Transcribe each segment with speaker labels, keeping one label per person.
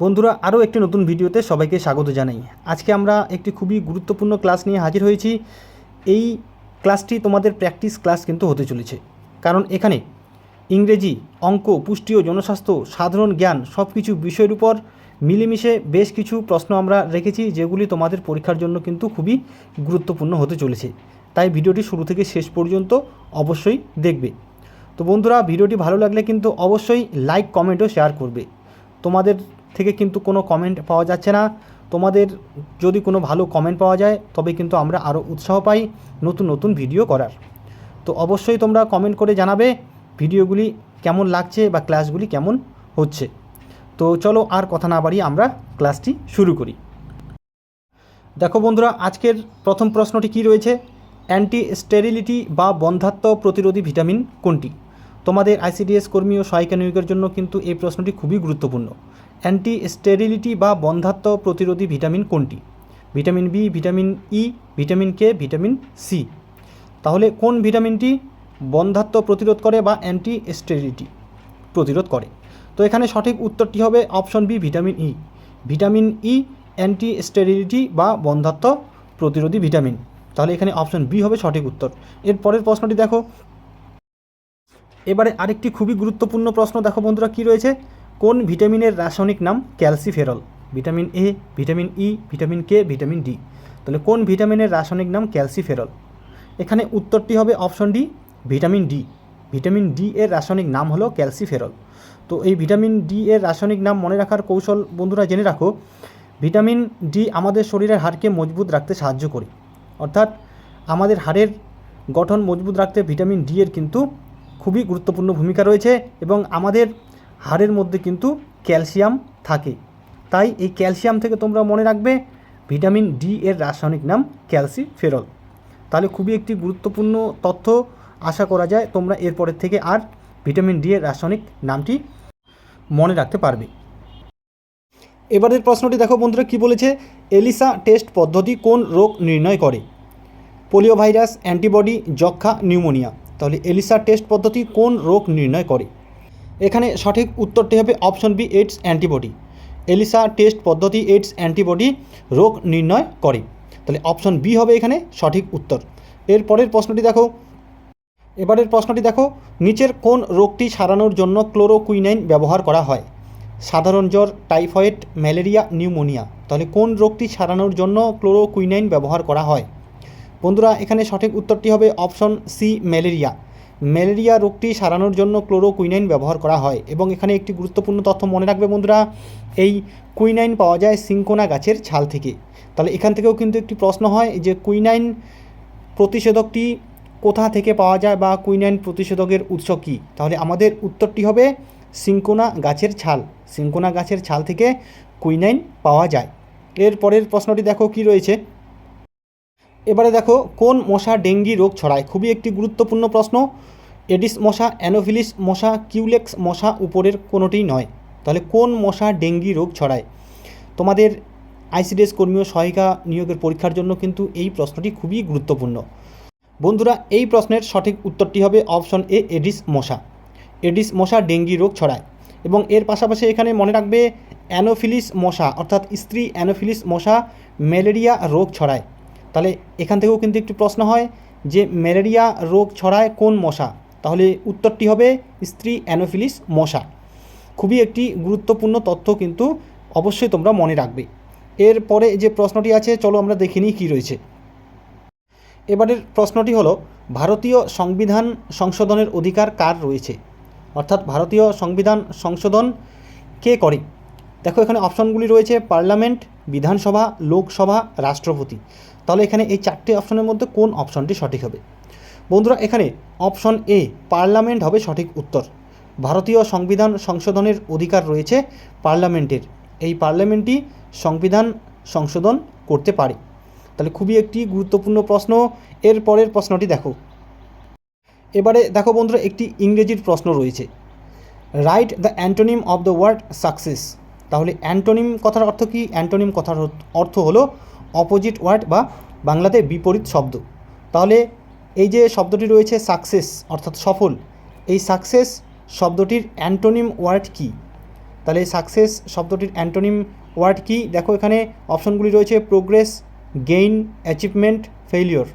Speaker 1: বন্ধুরা, আরও একটি নতুন ভিডিওতে সবাইকে স্বাগত জানাই। আজকে আমরা একটি খুবই গুরুত্বপূর্ণ ক্লাস নিয়ে হাজির হয়েছি। এই ক্লাসটি তোমাদের প্র্যাকটিস ক্লাস কিন্তু হতে চলেছে। কারণ এখানে ইংরেজি, অঙ্ক পুষ্টি ও জনস্বাস্থ্য, সাধারণ জ্ঞান সব কিছু বিষয়ের উপর মিলেমিশে বেশ কিছু প্রশ্ন আমরা রেখেছি, যেগুলি তোমাদের পরীক্ষার জন্য কিন্তু খুবই গুরুত্বপূর্ণ হতে চলেছে। তাই ভিডিওটি শুরু থেকে শেষ পর্যন্ত অবশ্যই দেখবে। তো বন্ধুরা, ভিডিওটি ভালো লাগলে কিন্তু অবশ্যই লাইক কমেন্ট ও শেয়ার করবে। তোমাদের থেকে কিন্তু কোনো কমেন্ট পাওয়া যাচ্ছে না। তোমাদের যদি কোনো ভালো কমেন্ট পাওয়া যায়, তবে কিন্তু আমরা আরও উৎসাহ পাই নতুন নতুন ভিডিও করার। তো অবশ্যই তোমরা কমেন্ট করে জানাবে ভিডিওগুলি কেমন লাগছে বা ক্লাসগুলি কেমন হচ্ছে। তো চলো আর কথা না বাড়িয়ে আমরা ক্লাসটি শুরু করি। দেখো বন্ধুরা, আজকের প্রথম প্রশ্নটি কি রয়েছে? অ্যান্টি স্টেরিলিটি বা বন্ধাত্ম প্রতিরোধী ভিটামিন কোনটি? তোমাদের আইসিডিএস কর্মী ও সহায়িকা নিয়োগের জন্য কিন্তু এই প্রশ্নটি খুবই গুরুত্বপূর্ণ। অ্যান্টি স্টেরিলিটি বা বন্ধাত্ম প্রতিরোধী ভিটামিন কোনটি? Vitamin B, vitamin E, vitamin K, vitamin C. তাহলে কোন ভিটামিনটি বন্ধাত্ম প্রতিরোধ করে বা অ্যান্টি স্টেরিলিটি প্রতিরোধ করে? তো এখানে সঠিক উত্তরটি হবে option B, vitamin E. Vitamin E anti sterility বা বন্ধাত্ম প্রতিরোধী ভিটামিন। তাহলে এখানে অপশন বি হবে সঠিক উত্তর। এর পরের প্রশ্নটি দেখো। এবারে আরেকটি খুবই গুরুত্বপূর্ণ প্রশ্ন দেখো বন্ধুরা, কি রয়েছে? কোন ভিটামিনের রাসায়নিক নাম calciferol? Vitamin A vitamin E vitamin K vitamin D তাহলে কোন ভিটামিনের রাসায়নিক নাম ক্যালসিফেরল? এখানে উত্তরটি হবে option D, vitamin D vitamin D এর রাসায়নিক নাম হলো ক্যালসিফেরল। তো এই ভিটামিন ডি এর রাসায়নিক নাম মনে রাখার কৌশল বন্ধুরা জেনে রাখো। ভিটামিন ডি আমাদের শরীরের হাড়কে মজবুত রাখতে সাহায্য করে। অর্থাৎ আমাদের হাড়ের গঠন মজবুত রাখতে ভিটামিন ডি এর কিন্তু খুবই গুরুত্বপূর্ণ ভূমিকা রয়েছে এবং আমাদের হাড়ের মধ্যে কিন্তু ক্যালসিয়াম থাকে। তাই এই ক্যালসিয়াম থেকে তোমরা মনে রাখবে ভিটামিন ডি এর রাসায়নিক নাম ক্যালসিফেরল। তাহলে খুবই একটি গুরুত্বপূর্ণ তথ্য আশা করা যায় তোমরা এরপরের থেকে আর ভিটামিন ডি এর রাসায়নিক নামটি মনে রাখতে পারবে। এবারের প্রশ্নটি দেখো বন্ধুরা, কি বলেছে? এলিসা টেস্ট পদ্ধতি কোন রোগ নির্ণয় করে? পোলিও ভাইরাস অ্যান্টিবডি যক্ষা নিউমোনিয়া। তাহলে এলিসা টেস্ট পদ্ধতি কোন রোগ নির্ণয় করে? এখানে সঠিক উত্তরটি হবে option B, AIDS antibody. ELISA test পদ্ধতি এইডস অ্যান্টিবডি রোগ নির্ণয় করে। তাহলে অপশন বি হবে এখানে সঠিক উত্তর। এর পরের প্রশ্নটি দেখো। এবারের প্রশ্নটি দেখো। নিচের কোন রোগটি সারানোর জন্য ক্লোরোকুইনাইন ব্যবহার করা হয়? সাধারণ জ্বর, টাইফয়েড, ম্যালেরিয়া, নিউমোনিয়া। তাহলে কোন রোগটি সারানোর জন্য ক্লোরোকুইনাইন ব্যবহার করা হয়? বন্ধুরা, এখানে সঠিক উত্তরটি হবে অপশন সি, ম্যালেরিয়া। ম্যালেরিয়া রোগটি সারানোর জন্য ক্লোরোকুইনাইন ব্যবহার করা হয় এবং এখানে একটি গুরুত্বপূর্ণ তথ্য মনে রাখবে বন্ধুরা, এই কুইনাইন পাওয়া যায় সিঙ্কোনা গাছের ছাল থেকে। তাহলে এখান থেকেও কিন্তু একটি প্রশ্ন হয় যে কুইনাইন প্রতিষেধকটি কোথা থেকে পাওয়া যায় বা কুইনাইন প্রতিষেধকের উৎস কী? তাহলে আমাদের উত্তরটি হবে সিঙ্কোনা গাছের ছাল। সিঙ্কোনা গাছের ছাল থেকে কুইনাইন পাওয়া যায়। এর পরের প্রশ্নটি দেখো কি রয়েছে। এবারে দেখো, কোন মশা ডেঙ্গি রোগ ছড়ায়? খুবই একটি গুরুত্বপূর্ণ প্রশ্ন। এডিস মশা, অ্যানোফিলিস মশা, কিউলেক্স মশা উপরের কোনোটিই নয়। তাহলে কোন মশা ডেঙ্গি রোগ ছড়ায়? তোমাদের আইসিডিএস কর্মী ও সহায়িকা নিয়োগের পরীক্ষার জন্য কিন্তু এই প্রশ্নটি খুবই গুরুত্বপূর্ণ। বন্ধুরা, এই প্রশ্নের সঠিক উত্তরটি হবে অপশন এ, এডিস মশা। এডিস মশা ডেঙ্গি রোগ ছড়ায় এবং এর পাশাপাশি এখানে মনে রাখবে, অ্যানোফিলিস মশা অর্থাৎ স্ত্রী অ্যানোফিলিস মশা ম্যালেরিয়া রোগ ছড়ায়। তাহলে এখান থেকেও কিন্তু একটি প্রশ্ন হয় যে ম্যালেরিয়া রোগ ছড়ায় কোন মশা? তাহলে উত্তরটি হবে স্ত্রী অ্যানোফিলিস মশা। খুবই একটি গুরুত্বপূর্ণ তথ্য কিন্তু অবশ্যই তোমরা মনে রাখবে। এরপরে যে প্রশ্নটি আছে, চলো আমরা দেখে নিই কী রয়েছে। এবারের প্রশ্নটি হলো, ভারতীয় সংবিধান সংশোধনের অধিকার কার রয়েছে? অর্থাৎ ভারতীয় সংবিধান সংশোধন কে করে? দেখো এখানে অপশনগুলি রয়েছে, পার্লামেন্ট, বিধানসভা, লোকসভা, রাষ্ট্রপতি। তাহলে এখানে এই চারটি অপশনের মধ্যে কোন অপশনটি সঠিক হবে? বন্ধুরা, এখানে অপশন এ পার্লামেন্ট হবে সঠিক উত্তর। ভারতীয় সংবিধান সংশোধনের অধিকার রয়েছে পার্লামেন্টের। এই পার্লামেন্টই সংবিধান সংশোধন করতে পারে। তাহলে খুবই একটি গুরুত্বপূর্ণ প্রশ্ন। এর পরের প্রশ্নটি দেখো। এবারে দেখো বন্ধুরা, একটি ইংরেজির প্রশ্ন রয়েছে। Write the antonym of the word success তাহলে অ্যান্টোনিম কথার অর্থ কি? অ্যান্টোনিম কথার অর্থ হলো অপোজিট ওয়ার্ড বা বাংলাতে বিপরীত শব্দ। তাহলে এই যে শব্দটি রয়েছে সাকসেস, অর্থাৎ সফল, এই সাকসেস শব্দটির অ্যান্টোনিম ওয়ার্ড কি? তাহলে সাকসেস শব্দটির অ্যান্টোনিম ওয়ার্ড কি? দেখো এখানে অপশনগুলি রয়েছে প্রোগ্রেস, গেইন, অ্যাচিভমেন্ট, ফেইলিওর।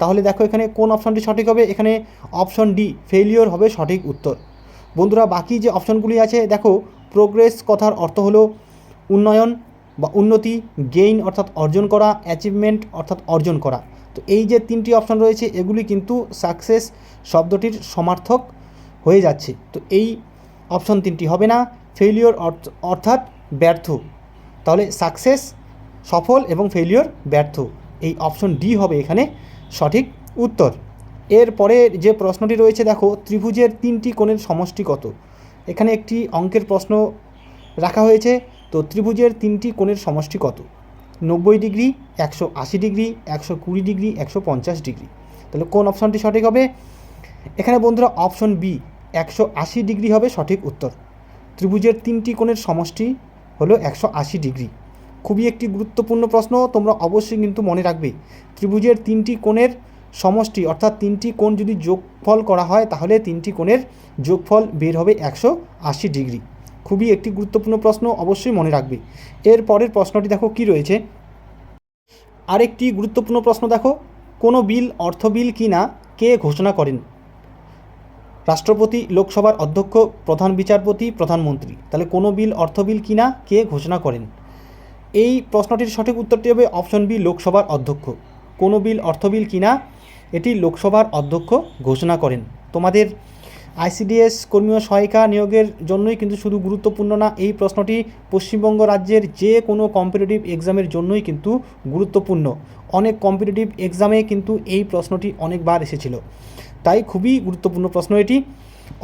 Speaker 1: তাহলে দেখো এখানে কোন অপশনটি সঠিক হবে? এখানে অপশন ডি, ফেইলিওর হবে সঠিক উত্তর। বন্ধুরা, বাকি যে অপশনগুলি আছে, দেখো, প্রোগ্রেস কথার অর্থ হলো উন্নয়ন বা উন্নতি গেইন অর্থাৎ অর্জন করা অ্যাচিভমেন্ট অর্থাৎ অর্জন করা। তো এই যে তিনটি অপশন রয়েছে, এগুলি কিন্তু সাকসেস শব্দটির সমার্থক হয়ে যাচ্ছে। তো এই অপশন তিনটি হবে না ফেইলিওর অর্থাৎ ব্যর্থ। তাহলে সাকসেস সফল এবং ফেইলিওর ব্যর্থ। এই অপশন ডি হবে এখানে সঠিক উত্তর। এর এরপরে যে প্রশ্নটি রয়েছে, দেখো, ত্রিভুজের তিনটি কোণের সমষ্টি কত? এখানে একটি অঙ্কের প্রশ্ন রাখা হয়েছে। তো ত্রিভুজের তিনটি কোণের সমষ্টি কত? নব্বই ডিগ্রি, একশো আশি ডিগ্রি, একশো কুড়ি ডিগ্রি, একশো পঞ্চাশ ডিগ্রি। তাহলে কোন অপশানটি সঠিক হবে? এখানে বন্ধুরা অপশন বি, একশো আশি ডিগ্রি হবে সঠিক উত্তর। ত্রিভুজের তিনটি কোণের সমষ্টি হলো একশো আশি ডিগ্রি। খুবই একটি গুরুত্বপূর্ণ প্রশ্ন, তোমরা অবশ্যই কিন্তু মনে রাখবে, ত্রিভুজের তিনটি কোণের সমষ্টি, অর্থাৎ তিনটি কোণ যদি যোগফল করা হয়, তাহলে তিনটি কোণের যোগফল বের হবে একশো আশি ডিগ্রি। খুবই একটি গুরুত্বপূর্ণ প্রশ্ন অবশ্যই মনে রাখবে। এর পরের প্রশ্নটি দেখো কি রয়েছে? আরেকটি গুরুত্বপূর্ণ প্রশ্ন দেখো, কোনো বিল অর্থ বিল কি না, কে ঘোষণা করেন? রাষ্ট্রপতি, লোকসভার অধ্যক্ষ, প্রধান বিচারপতি, প্রধানমন্ত্রী। তাহলে কোনো বিল অর্থ বিল কি না, কে ঘোষণা করেন? এই প্রশ্নটির সঠিক উত্তরটি হবে অপশন বি, লোকসভার অধ্যক্ষ। কোনো বিল অর্থ বিল কি না, এটি লোকসভার অধ্যক্ষ ঘোষণা করেন। তোমাদের আইসিডিএস কর্মীয় সহায়িকা নিয়োগের জন্যই কিন্তু শুধু গুরুত্বপূর্ণ না, এই প্রশ্নটি পশ্চিমবঙ্গ রাজ্যের যে কোনো কম্পিটিটিভ এক্সামের জন্যই কিন্তু গুরুত্বপূর্ণ। অনেক কম্পিটিটিভ এক্সামে কিন্তু এই প্রশ্নটি অনেকবার এসেছিল। তাই খুবই গুরুত্বপূর্ণ প্রশ্ন এটি,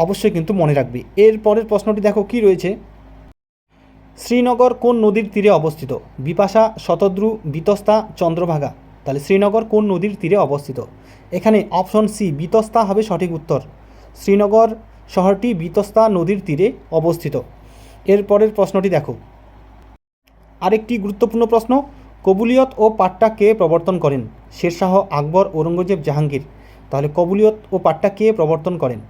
Speaker 1: অবশ্যই কিন্তু মনে রাখবে। এর পরের প্রশ্নটি দেখো কি রয়েছে। শ্রীনগর কোন নদীর তীরে অবস্থিত? বিপাশা, শতদ্রু, বিতস্তা, চন্দ্রভাগা। তাহলে শ্রীনগর কোন নদীর তীরে অবস্থিত? এখানে অপশন সি বিতস্তা হবে সঠিক উত্তর। শ্রীনগর শহরটি বিতস্তা নদীর তীরে অবস্থিত। এর পরের প্রশ্নটি দেখো। আরেকটি গুরুত্বপূর্ণ প্রশ্ন, কবুলিয়ত ও পাট্টা কে প্রবর্তন করেন? শেরশাহ আকবর ঔরঙ্গজেব জাহাঙ্গীর। তাহলে কবুলিয়ত ও পাট্টা কে প্রবর্তন করেন?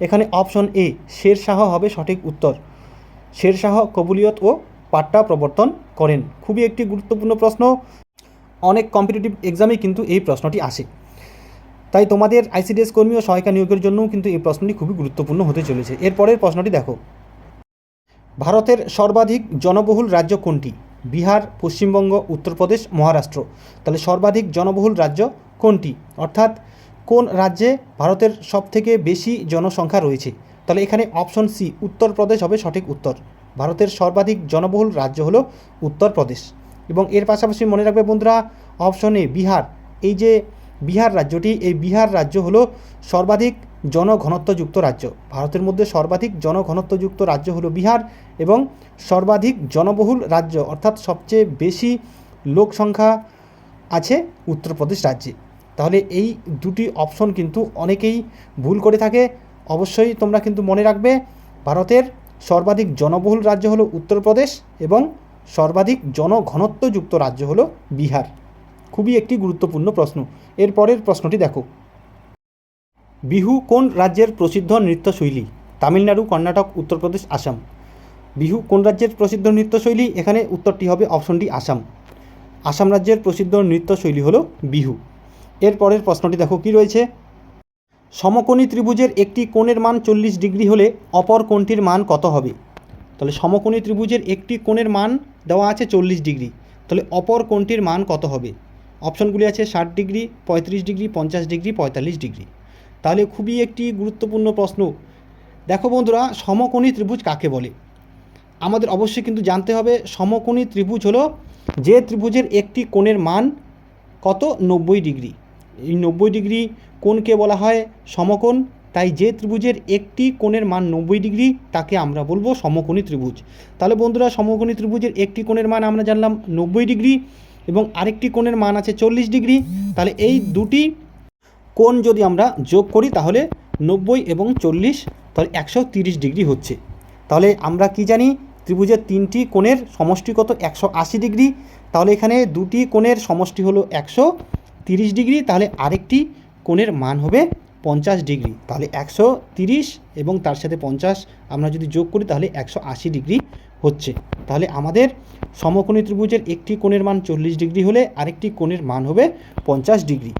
Speaker 1: এখানে অপশন এ, শেরশাহ হবে সঠিক উত্তর। শেরশাহ কবুলিয়ত ও পাট্টা প্রবর্তন করেন। খুবই একটি গুরুত্বপূর্ণ প্রশ্ন। অনেক কম্পিটিটিভ এক্সামে কিন্তু এই প্রশ্নটি আসে। তাই তোমাদের আইসিডিএস কর্মী ও সহায়িকা নিয়োগের জন্যও কিন্তু এই প্রশ্নটি খুবই গুরুত্বপূর্ণ হতে চলেছে। এরপরের প্রশ্নটি দেখো। ভারতের সর্বাধিক জনবহুল রাজ্য কোনটি? বিহার, পশ্চিমবঙ্গ, উত্তরপ্রদেশ, মহারাষ্ট্র। তাহলে সর্বাধিক জনবহুল রাজ্য কোনটি? অর্থাৎ কোন রাজ্যে ভারতের সবথেকে বেশি জনসংখ্যা রয়েছে? তাহলে এখানে অপশন সি, উত্তরপ্রদেশ হবে সঠিক উত্তর। ভারতের সর্বাধিক জনবহুল রাজ্য হলো উত্তরপ্রদেশ। এবং এর পাশাপাশি মনে রাখবে বন্ধুরা, অপশন এ, বিহার। এই যে বিহার রাজ্যটি, এই বিহার রাজ্য হলো সর্বাধিক জনঘনত্বযুক্ত রাজ্য। ভারতের মধ্যে সর্বাধিক জনঘনত্বযুক্ত রাজ্য হলো বিহার এবং সর্বাধিক জনবহুল রাজ্য, অর্থাৎ সবচেয়ে বেশি লোক সংখ্যা আছে উত্তরপ্রদেশ রাজ্যে। তাহলে এই দুটি অপশন কিন্তু অনেকেই ভুল করে থাকে। অবশ্যই তোমরা কিন্তু মনে রাখবে, ভারতের সর্বাধিক জনবহুল রাজ্য হলো উত্তরপ্রদেশ এবং সর্বাধিক জনঘনত্বযুক্ত রাজ্য হলো বিহার। খুবই একটি গুরুত্বপূর্ণ প্রশ্ন। এর পরের প্রশ্নটি দেখো। বিহু কোন রাজ্যের প্রসিদ্ধ নৃত্যশৈলী? তামিলনাড়ু, কর্ণাটক, উত্তরপ্রদেশ, আসাম। বিহু কোন রাজ্যের প্রসিদ্ধ নৃত্যশৈলী? এখানে উত্তরটি হবে অপশনটি আসাম। আসাম রাজ্যের প্রসিদ্ধ নৃত্যশৈলী হলো বিহু। এর পরের প্রশ্নটি দেখো কি রয়েছে। সমকোণী ত্রিভুজের একটি কোণের মান চল্লিশ ডিগ্রি হলে অপর কোণটির মান কত হবে? তাহলে সমকোণী ত্রিভুজের একটি কোণের মান দেওয়া আছে চল্লিশ ডিগ্রি। তাহলে অপর কোণটির মান কত হবে? অপশনগুলি আছে ষাট ডিগ্রি, পঁয়ত্রিশ ডিগ্রি, পঞ্চাশ ডিগ্রি, পঁয়তাল্লিশ ডিগ্রি। তাহলে খুবই একটি গুরুত্বপূর্ণ প্রশ্ন। দেখো বন্ধুরা, সমকোণী ত্রিভুজ কাকে বলে? আমাদের অবশ্যই কিন্তু জানতে হবে, সমকোণী ত্রিভুজ হলো যে ত্রিভুজের একটি কোণের মান কত? নব্বই ডিগ্রি। এই নব্বই ডিগ্রি কোণকে বলা হয় সমকোণ, তাই যে ত্রিভুজের একটি কোণের মান নব্বই ডিগ্রি, তাকে আমরা বলব সমকোণী ত্রিভুজ। তাহলে বন্ধুরা, সমকোণী ত্রিভুজের একটি কোণের মান আমরা জানলাম নব্বই ডিগ্রি এবং আরেকটি কোণের মান আছে চল্লিশ ডিগ্রি, তাহলে এই দুটি কোণ যদি আমরা যোগ করি তাহলে নব্বই এবং চল্লিশ, তাহলে একশো তিরিশ ডিগ্রি হচ্ছে। তাহলে আমরা কি জানি? ত্রিভুজের তিনটি কোণের সমষ্টিগত একশো আশি ডিগ্রি। তাহলে এখানে দুটি কোণের সমষ্টি হলো একশো তিরিশ ডিগ্রি, তাহলে আরেকটি কোণের মান হবে পঞ্চাশ ডিগ্রি। তাহলে একশো তিরিশ এবং তার সাথে পঞ্চাশ আমরা যদি যোগ করি তাহলে একশো আশি ডিগ্রি হচ্ছে। তাহলে আমাদের সমকোণী ত্রিভুজের একটি কোণের মান চল্লিশ ডিগ্রি হলে আরেকটি কোণের মান হবে পঞ্চাশ ডিগ্রি।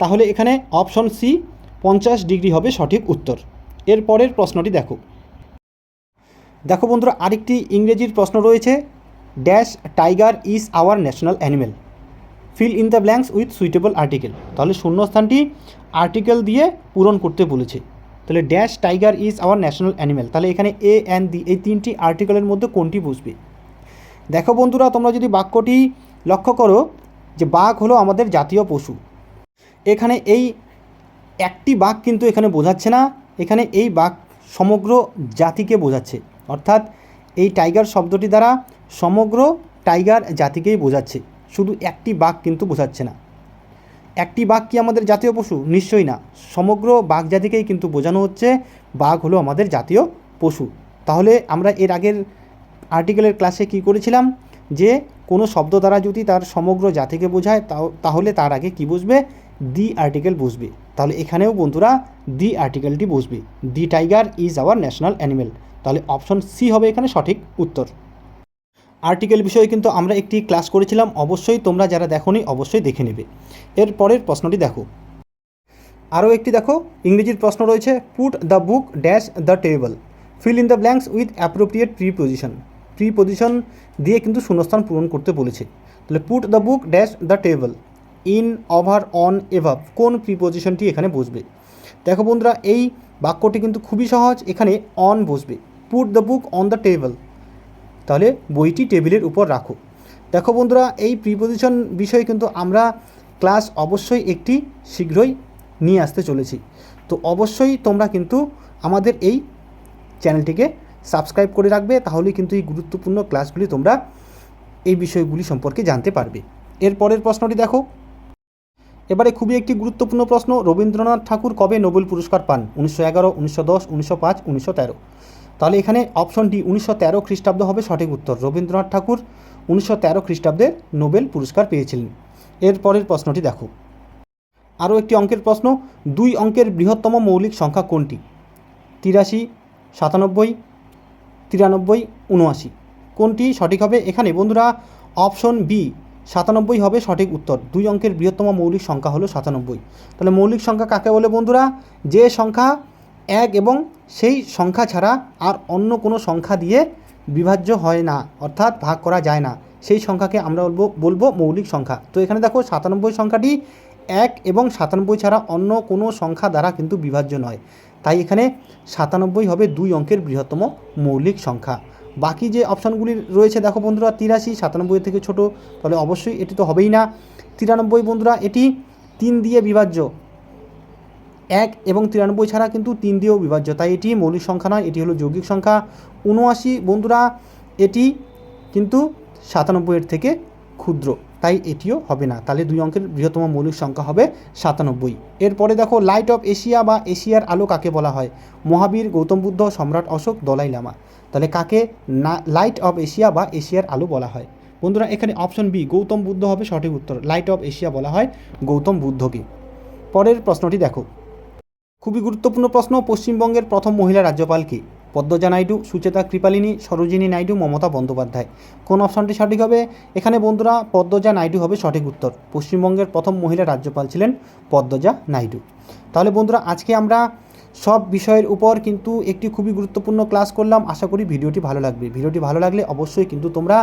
Speaker 1: তাহলে এখানে অপশন সি, পঞ্চাশ ডিগ্রি হবে সঠিক উত্তর। এর পরের প্রশ্নটি দেখো। দেখো বন্ধুরা, আরেকটি ইংরেজির প্রশ্ন রয়েছে dash tiger is our national animal fill in the blanks with suitable article তাহলে শূন্যস্থানটি আর্টিকেল দিয়ে পূরণ করতে বলেছে। তাহলে dash tiger is our national animal তাহলে এখানে এ অ্যান্ড দি এই তিনটি আর্টিকেলের মধ্যে কোনটি বুঝবে? দেখো বন্ধুরা, তোমরা যদি বাক্যটি লক্ষ্য করো, যে বাঘ হলো আমাদের জাতীয় পশু। এখানে এই একটি বাঘ কিন্তু এখানে বোঝাচ্ছে না, এখানে এই বাঘ সমগ্র জাতিকে বোঝাচ্ছে। অর্থাৎ এই টাইগার শব্দটি দ্বারা সমগ্র টাইগার জাতিকেই বোঝাচ্ছে। শুধু একটি বাঘ কিন্তু বোঝাচ্ছে না। একটি বাঘ কি আমাদের জাতীয় পশু? নিশ্চয়ই না। সমগ্র বাঘ জাতিকেই কিন্তু বোঝানো হচ্ছে বাঘ হলো আমাদের জাতীয় পশু। তাহলে আমরা এর আগের আর্টিকেলের ক্লাসে কি করেছিলাম? যে কোনো শব্দ দ্বারা যদি তার সমগ্র জাতিকে বোঝায় তাহলে তার আগে কি বুঝবে? দি আর্টিকেল বুঝবে। তাহলে এখানেও বন্ধুরা দি আর্টিকেলটি বুঝবে। The tiger is our national animal তাহলে অপশন সি হবে এখানে সঠিক উত্তর। আর্টিকেল বিষয়ে কিন্তু আমরা একটি ক্লাস করেছিলাম, অবশ্যই তোমরা যারা দেখোনি অবশ্যই দেখে নেবে। এর পরের প্রশ্নটি দেখো। আরও একটি দেখো, ইংরেজির প্রশ্ন রয়েছে put the book dash the table fill in the blanks with appropriate preposition preposition দিয়ে কিন্তু শূন্যস্থান পূরণ করতে বলেছে। তাহলে put the book dash the table in over on above কোন প্রিপোজিশনটি এখানে বসবে? দেখো বন্ধুরা, এই বাক্যটি কিন্তু খুবই সহজ, এখানে অন বসবে। Put the book on the table তাহলে বইটি টেবিলের উপর রাখো। দেখো বন্ধুরা, এই প্রিপোজিশন বিষয়ে কিন্তু আমরা ক্লাস অবশ্যই একটি শীঘ্রই নিয়ে আসতে চলেছি। তো অবশ্যই তোমরা কিন্তু আমাদের এই চ্যানেলটিকে সাবস্ক্রাইব করে রাখবে তাহলে কিন্তু এই গুরুত্বপূর্ণ ক্লাসগুলি তোমরা এই বিষয়গুলি সম্পর্কে জানতে পারবে। এর পরের প্রশ্নটি দেখো। এবারে খুবই একটি গুরুত্বপূর্ণ প্রশ্ন, রবীন্দ্রনাথ ঠাকুর কবে নোবেল পুরস্কার পান? উনিশশো এগারো, উনিশশো দশ, উনিশশো পাঁচ, উনিশশো তেরো। তাহলে এখানে অপশন ডি উনিশশো তেরো খ্রিস্টাব্দ হবে সঠিক উত্তর। রবীন্দ্রনাথ ঠাকুর উনিশশো তেরো খ্রিস্টাব্দে নোবেল পুরস্কার পেয়েছিলেন। এরপরের প্রশ্নটি দেখো। আরও একটি অঙ্কের প্রশ্ন, দুই অঙ্কের বৃহত্তম মৌলিক সংখ্যা কোনটি? তিরাশি, সাতানব্বই, তিরানব্বই, উনআশি। কোনটি সঠিক হবে? এখানে বন্ধুরা, অপশন বি, সাতানব্বই হবে সঠিক উত্তর। দুই অঙ্কের বৃহত্তম মৌলিক সংখ্যা হলো সাতানব্বই। তাহলে মৌলিক সংখ্যা কাকে বলে বন্ধুরা? যে সংখ্যা এক এবং সেই সংখ্যা ছাড়া আর অন্য কোনো সংখ্যা দিয়ে বিভাজ্য হয় না, অর্থাৎ ভাগ করা যায় না। সেই সংখ্যাকে আমরা বলব বলব মৌলিক সংখ্যা। তো এখানে দেখো সাতানব্বই সংখ্যাটি এক এবং সাতানব্বই ছাড়া অন্য কোনো সংখ্যা দ্বারা কিন্তু বিভাজ্য নয়। তাই এখানে সাতানব্বই হবে দুই অঙ্কের বৃহত্তম মৌলিক সংখ্যা। বাকি যে অপশানগুলি রয়েছে, দেখো বন্ধুরা, তিরাশি, সাতানব্বই থেকে ছোট, তাহলে অবশ্যই এটি তো হবেই না। তিরানব্বই বন্ধুরা, এটি তিন দিয়ে বিভাজ্য। এক এবং তিরানব্বই ছাড়া কিন্তু তিন দিয়েও বিভাজ্য। তাই এটি মৌলিক সংখ্যা নয়, এটি হলো যৌগিক সংখ্যা। উনআশি বন্ধুরা, এটি কিন্তু সাতানব্বইয়ের থেকে ক্ষুদ্র, তাই এটিও হবে না। তাহলে দুই অঙ্কের বৃহত্তম মৌলিক সংখ্যা হবে সাতানব্বই। এরপরে দেখো লাইট অফ এশিয়া বা এশিয়ার আলো কাকে বলা হয়? মহাবীর, গৌতম বুদ্ধ, সম্রাট অশোক, দলাই লামা। তাহলে কাকে না লাইট অফ এশিয়া বা এশিয়ার আলো বলা হয়? বন্ধুরা, এখানে অপশন বি গৌতম বুদ্ধ হবে সঠিক উত্তর। লাইট অফ এশিয়া বলা হয় গৌতম বুদ্ধকে। পরের প্রশ্নটি দেখো। খুবই গুরুত্বপূর্ণ প্রশ্ন পশ্চিমবঙ্গের প্রথম মহিলা রাজ্যপাল কি? পদ্মজা নাইডু, সুচেতা কৃপালিনী, সরোজিনী নাইডু, মমতা বন্দ্যোপাধ্যায়। কোন অপশনটি সঠিক হবে? এখানে বন্ধুরা, পদ্মজা নাইডু হবে সঠিক উত্তর। পশ্চিমবঙ্গের প্রথম মহিলা রাজ্যপাল ছিলেন পদ্মজা নাইডু। তাহলে বন্ধুরা, আজকে আমরা সব বিষয়ের উপর কিন্তু একটি খুবই গুরুত্বপূর্ণ ক্লাস করলাম। আশা করি ভিডিওটি ভালো লাগবে। ভিডিওটি ভালো লাগলে অবশ্যই কিন্তু তোমরা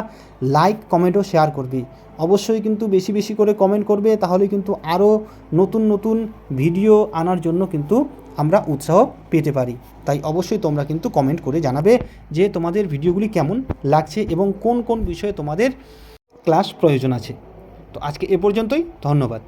Speaker 1: লাইক কমেন্ট ও শেয়ার করবে। অবশ্যই কিন্তু বেশি বেশি করে কমেন্ট করবে, তাহলে কিন্তু আরও নতুন নতুন ভিডিও আনার জন্য কিন্তু আমরা উৎসাহ পেতে পারি। তাই অবশ্যই তোমরা কিন্তু কমেন্ট করে জানাবে যে তোমাদের ভিডিওগুলি কেমন লাগছে এবং কোন কোন বিষয়ে তোমাদের ক্লাস প্রয়োজন আছে। তো আজকে এ পর্যন্তই, ধন্যবাদ।